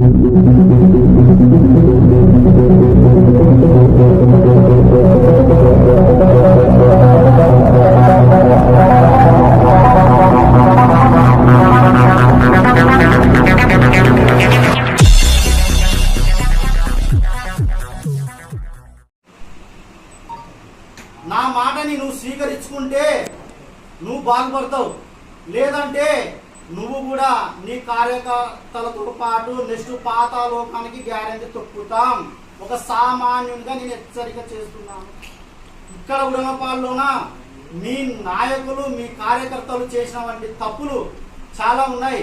నా మాటని నువ్వు స్వీకరించుకుంటే నువ్వు బాగుపడతావు. లేదంటే నువ్వు కూడా నీ కార్యకర్తలతో పాటు నెక్స్ట్ పాతాలోకానికి గ్యారెంటీ తొక్కుతాం. ఒక సామాన్యంగా నేను హెచ్చరిక చేస్తున్నాను. ఇక్కడ ఉడమపాల్లోన మీ నాయకులు మీ కార్యకర్తలు చేసినటువంటి తప్పులు చాలా ఉన్నాయి.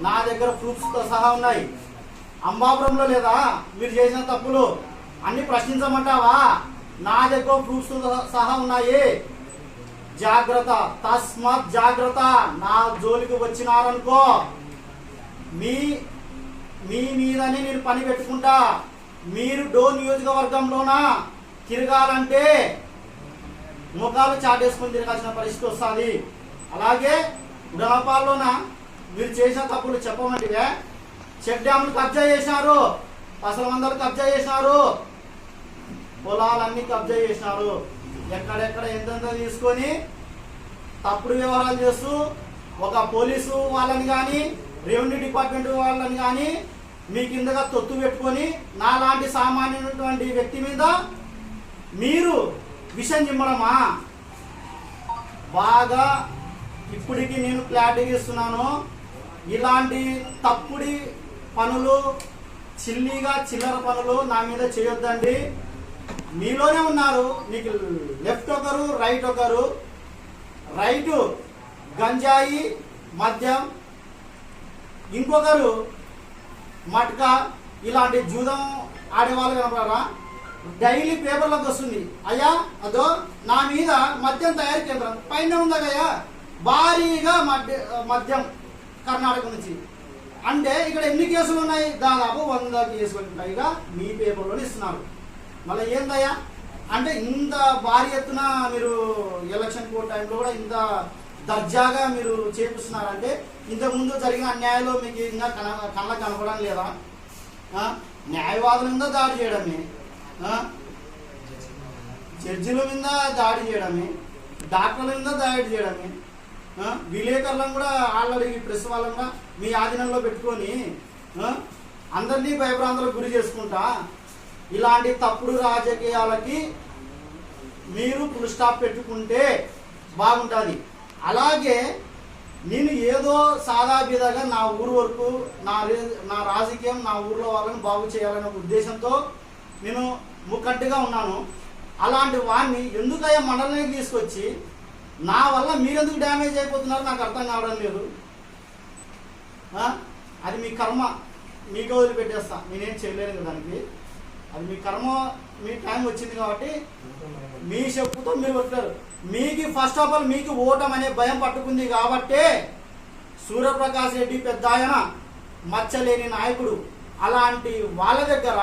నా దగ్గర ప్రూఫ్స్తో సహా ఉన్నాయి. అంబాపురంలో లేదా మీరు చేసిన తప్పులు అన్ని ప్రశ్నించమంటావా? నా దగ్గర ఫ్రూట్స్తో సహా ఉన్నాయి. జాగ్రత్త తస్మాత్ జాగ్రత్త. నా జోలికి వచ్చినారనుకో మీ మీ మీదనే నేను పని పెట్టుకుంటా. మీరు డో నియోజకవర్గంలోన తిరగాలంటే ముఖాలు చాటేసుకొని తిరగాల్సిన పరిస్థితి వస్తుంది. అలాగే గ్రామపాల్లోన మీరు చేసిన తప్పులు చెప్పమంటివే చెక్ డ్యాములు కబ్జా చేసినారు అసలు మందరు కబ్జా చేసినారు. పొలాలన్నీ కబ్జా చేసినారు. ఎక్కడెక్కడ ఎంతెంత తీసుకొని తప్పుడు వ్యవహారాలు చేస్తూ ఒక పోలీసు వాళ్ళని కానీ రెవెన్యూ డిపార్ట్మెంట్ వాళ్ళని కానీ మీ కిందగా తొత్తు పెట్టుకొని నాలాంటి సామాన్యమైనటువంటి వ్యక్తి మీద మీరు విషం చిమ్మడమా బాగా ఇప్పటికి నేను క్లారిటీ ఇస్తున్నాను. ఇలాంటి తప్పుడి పనులు చిల్లీగా చిల్లర పనులు నా మీద చేయొద్దండి. మీలోనే ఉన్నారు. మీకు లెఫ్ట్ ఒకరు రైట్ ఒకరు. రైట్ గంజాయి మద్యం ఇంకొకరు మట్కా ఇలాంటి జూదం ఆడేవాళ్ళు కనపడరా? డైలీ పేపర్లకు వస్తుంది. అయ్యా అదో నా మీద మద్యం తయారీ కేంద్రం. పైన ఉందయ్యా భారీగా మద్య మద్యం కర్ణాటక నుంచి. అంటే ఇక్కడ ఎన్ని కేసులు ఉన్నాయి? దాదాపు వంద కేసులు పైగా మీ పేపర్లోనే ఇస్తున్నారు. మళ్ళీ ఏందయ్యా? అంటే ఇంత భారీ ఎత్తున మీరు ఎలక్షన్ కోడ్ టైంలో కూడా ఇంత దర్జాగా మీరు చేపిస్తున్నారంటే ఇంతకుముందు జరిగిన అన్యాయంలో మీకు ఇంకా కన కళ్ళ కనపడం లేదా? న్యాయవాదుల మీద దాడి చేయడమే. జడ్జిల మీద దాడి చేయడమే. డాక్టర్ల మీద దాడి చేయడమే. విలేకరులను కూడా ఆల్రెడీ ప్రెస్ వాళ్ళని కూడా మీ ఆధీనంలో పెట్టుకొని అందరినీ భయభ్రాంతులకు గురి చేసుకుంటా? ఇలాంటి తప్పుడు రాజకీయాలకి మీరు ఫుల్ స్టాప్ పెట్టుకుంటే బాగుంటుంది. అలాగే నేను ఏదో సాదాబీదగా నా ఊరు వరకు నా రే- నా రాజకీయం నా ఊర్లో వాళ్ళని బాగు చేయాలనే ఉద్దేశంతో నేను ముక్కట్టుగా ఉన్నాను. అలాంటి వాడిని ఎందుకయ్యా మండలానికి తీసుకొచ్చి నా వల్ల మీరెందుకు డ్యామేజ్ అయిపోతున్నారు నాకు అర్థం కావడం లేదు. అది మీ కర్మ. మీకు వదిలిపెట్టేస్తా. నేనేం చేయలేను దానికి. మీ కర్మ మీ టైం వచ్చింది కాబట్టి మీ చెప్పుతో మీరు వస్తారు మీకు ఫస్ట్ ఆఫ్ ఆల్ మీకు ఓటం అనే భయం పట్టుకుంది కాబట్టే సూర్యప్రకాష్ రెడ్డి పెద్ద ఆయన మచ్చలేని నాయకుడు. అలాంటి వాళ్ళ దగ్గర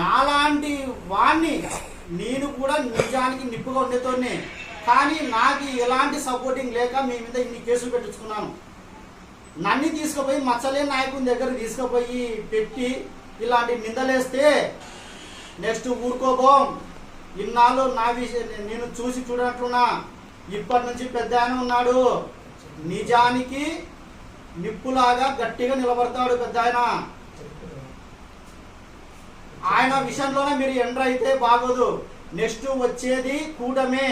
నాలాంటి వాణ్ణి నేను కూడా నిజానికి నిప్పుగా ఉండేతోనే. కానీ నాకు ఎలాంటి సపోర్టింగ్ లేక మీ మీద ఇన్ని కేసులు పెట్టించుకున్నాను. నన్ను తీసుకుపోయి మచ్చలేని నాయకుని దగ్గర తీసుకుపోయి పెట్టి ఇలాంటి నిందలేస్తే నెక్స్ట్ ఊరుకోబోం ఇన్నాళ్ళు నా విషయం నేను చూసి చూడనట్లున్నా. ఇప్పటి నుంచి పెద్ద ఆయన ఉన్నాడు. నిజానికి నిప్పులాగా గట్టిగా నిలబడతాడు పెద్ద ఆయన. ఆయన విషయంలోనే మీరు ఎంటర్ అయితే బాగోదు. నెక్స్ట్ వచ్చేది కూటమే.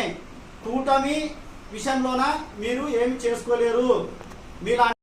కూటమి విషయంలోన మీరు ఏమి చేసుకోలేరు. మీలాంటి